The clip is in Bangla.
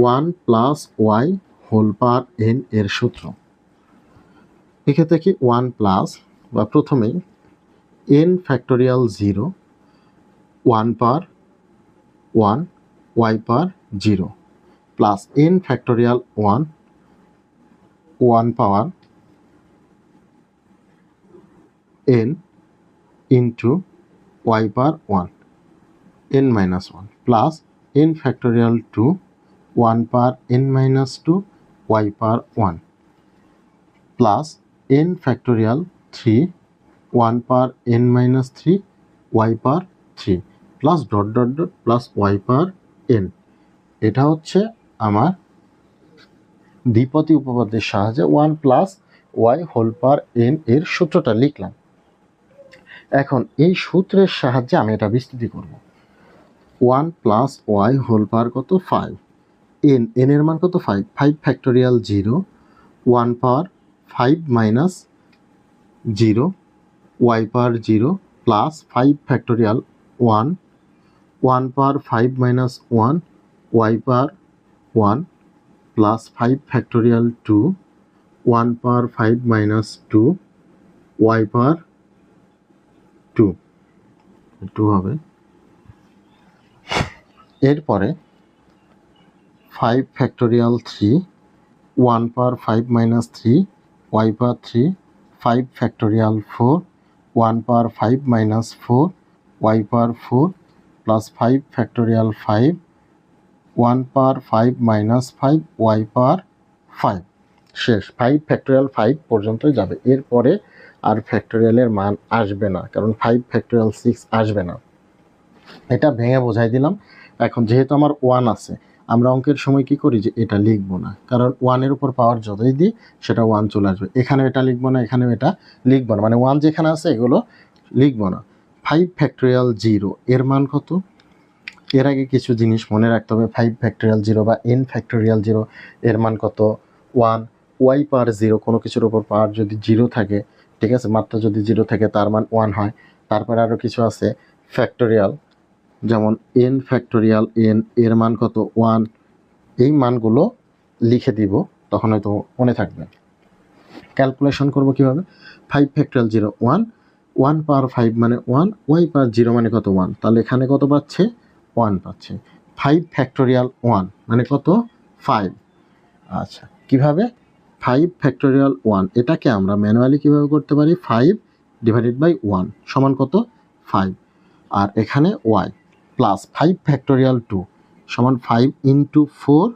One plus y whole power n এর সূত্র। এক্ষেত্রে কি ওয়ান প্লাস বা প্রথমেই n factorial zero, one power one, y power zero, plus n factorial one one power n into y power one, n minus one, plus n factorial two one power n minus two y power one plus n factorial three one power n minus three y power three plus dot dot dot plus y power n এটা হচ্ছে আমার দ্বিপতি উপপাদ্যের সাহায্যে one plus y whole power n এর সূত্রটা লিখলাম। এখন এই সূত্রের সাহায্যে আমি এটা বিস্তৃতি করব। One plus y whole power কত? ফাইভ এন এন এর মান কত? Five five factorial zero one power five minus zero y power zero plus five factorial one one power five minus one y power one plus five factorial two one power five minus two y power two two হবে। এরপরে five factorial three one power five minus three y power three five factorial four one power five minus four y power four plus five factorial five one power five minus five y power five শেষ। ফাইভ ফ্যাক্টোরিয়াল ফাইভ পর্যন্তই যাবে। এরপরে আর ফ্যাক্টোরিয়ালের মান আসবে না, কারণ ফাইভ ফ্যাক্টোরিয়াল সিক্স আসবে না। এটা ভেঙে বোঝাই দিলাম। এখন যেহেতু আমার ওয়ান আছে আমরা অঙ্কের সময় কি করি যে এটা লিখব না। কারণ ওয়ানের উপর পাওয়ার যতই দিই, সেটা ওয়ান চলে আসবে। এখানে এটা লিখব না, এখানেও এটা লিখব না। মানে ওয়ান যেখানে আছে, এগুলো লিখব না। ফাইভ ফ্যাক্টোরিয়াল জিরো এর মান কত? এর আগে কিছু জিনিস মনে রাখতে হবে। ফাইভ ফ্যাক্টোরিয়াল জিরো বা এন ফ্যাক্টোরিয়াল জিরো এর মান কত? ওয়ান ওয়াই পার জিরো কোনো কিছুর উপর পাওয়ার যদি জিরো থাকে, ঠিক আছে? মাত্রা যদি জিরো থাকে, তার মান ওয়ান হয়। তারপরে আরও কিছু আছে ফ্যাক্টোরিয়াল যেমন এন ফ্যাক্টোরিয়াল এন এর মান কত? ওয়ান এই মানগুলো লিখে দিব, তখন হয়তো মনে থাকবে। ক্যালকুলেশন করব কীভাবে? Five factorial zero one one power five মানে ওয়ান ওয়াই পাওয়ার জিরো মানে কত? ওয়ান তাহলে এখানে কত পাচ্ছে? ওয়ান পাচ্ছে। ফাইভ ফ্যাক্টোরিয়াল ওয়ান মানে কত? ফাইভ আচ্ছা কীভাবে? ফাইভ ফ্যাক্টোরিয়াল ওয়ান এটাকে আমরা ম্যানুয়ালি কীভাবে করতে পারি? ফাইভ ডিভাইডেড বাই ওয়ান সমান কত? ফাইভ আর এখানে y plus five factorial two সমান ফাইভ ইন্টু ফোর